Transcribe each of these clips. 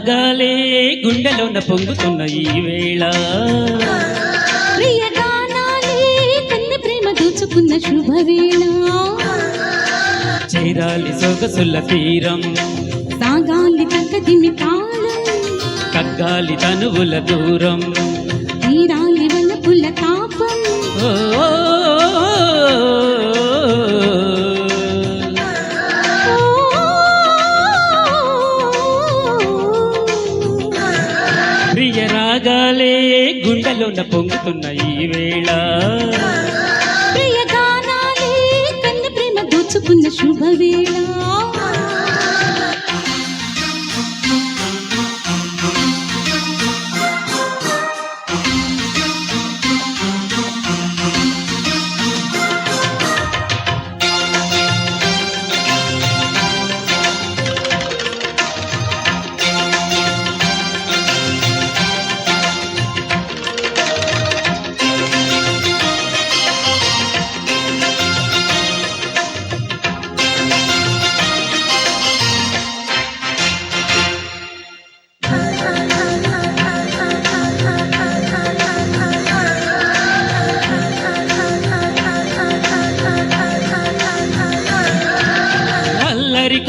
రాగాలే గుండెలోన పొంగుతున్న ఈ వేళ. ప్రేమ దోచుకున్న శుభవేళ. చేరాలి సొగసుల తీరం. సాగాలి తగ్గదిమి తాళం కగ్గాలి తనువుల దూరం. తీరాలి వల్ల పుల్ల తాపం ఓ, గుండెలోన పొంగుతున్న ఈ వేళ. ప్రియ గానాలే కన్న ప్రేమ దోచుకున్న శుభవే.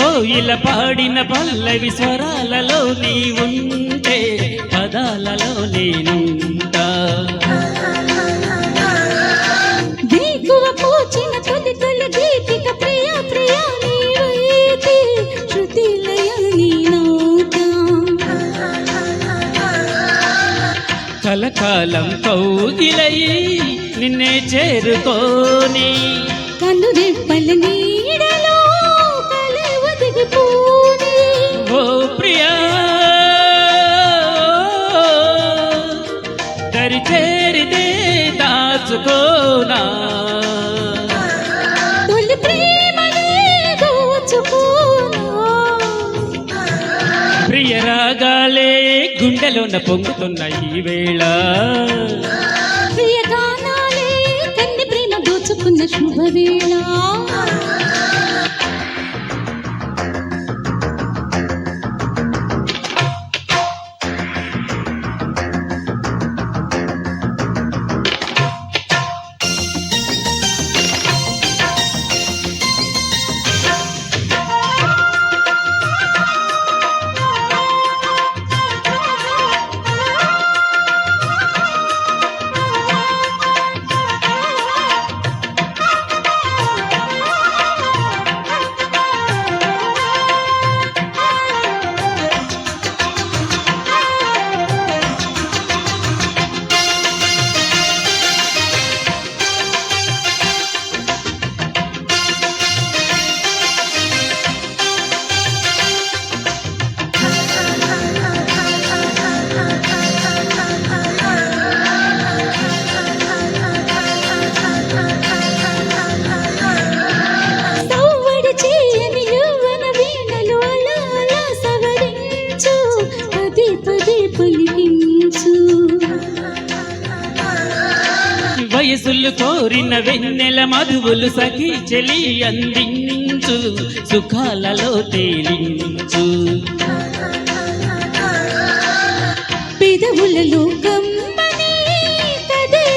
కోయిల పాడిన పల్లవి స్వరాలలో నీ ఉంటే పదాలలో నేనుంటా. వేకువ పూచిన తొలి తొలి గీతిక ప్రియ ప్రియ నీవైతే శృతి లయ నీనౌతా. కలకాలం కౌగిలై నిన్నే చేరుకోని కన్ను దాచుకోనా? తొలి ప్రేమనే ప్రియ రాగాలే గుండెలోన పొంగుతున్న ఈ వేళ. ప్రియ గానాలే కన్ని ప్రేమ దోచుకున్న శుభవేళ. వయసులు కోరిన వెన్నెల మధువులు సఖి చెలి అందించు సుఖాలలో తేలించు.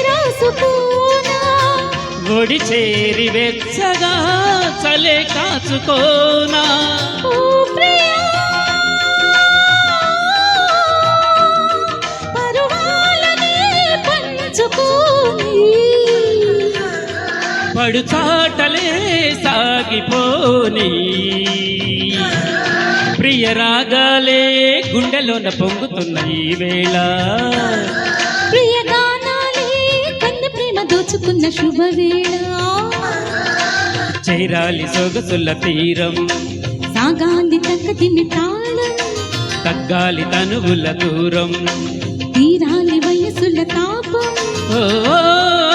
రాసుకోనా. ఒడి చేరి వెచ్చగా చలే కాచుకోనా. పడు చాటలే సాగిపోని. ప్రియ రాగాలే గుండెలోన పొంగుతున్న ఈ వేళ. ప్రియ గానాలే ప్రేమ దోచుకున్న శుభవేళ. చేరాలి సొగసుల తీరం. సాగాలి తక్కదిమి తాళం. తగ్గాలి తనువుల దూరం. తీరాలి వయసుల తాపం. ఓ